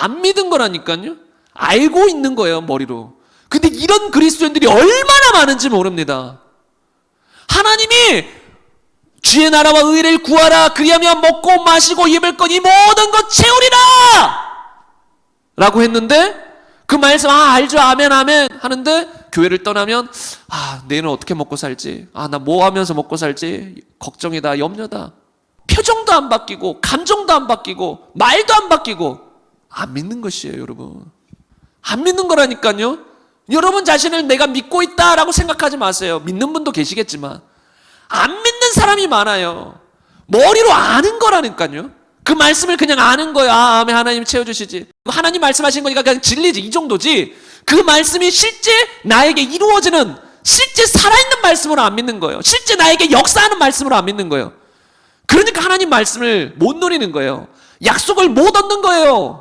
안 믿은 거라니까요. 알고 있는 거예요, 머리로. 근데 이런 그리스도인들이 얼마나 많은지 모릅니다. 하나님이 주의 나라와 의를 구하라 그리하면 먹고 마시고 입을 것이 모든 것 채우리라 라고 했는데 그 말씀 아 알죠 아멘 아멘 하는데 교회를 떠나면 아 내일은 어떻게 먹고 살지 아 나 뭐 하면서 먹고 살지 걱정이다 염려다 표정도 안 바뀌고 감정도 안 바뀌고 말도 안 바뀌고 안 믿는 것이에요 여러분 안 믿는 거라니까요 여러분 자신을 내가 믿고 있다라고 생각하지 마세요 믿는 분도 계시겠지만 안 믿는 사람이 많아요. 머리로 아는 거라니까요. 그 말씀을 그냥 아는 거야. 아, 아멘. 하나님 채워주시지. 하나님 말씀하신 거니까 그냥 진리지. 이 정도지. 그 말씀이 실제 나에게 이루어지는, 실제 살아있는 말씀으로 안 믿는 거예요. 실제 나에게 역사하는 말씀으로 안 믿는 거예요. 그러니까 하나님 말씀을 못 누리는 거예요. 약속을 못 얻는 거예요.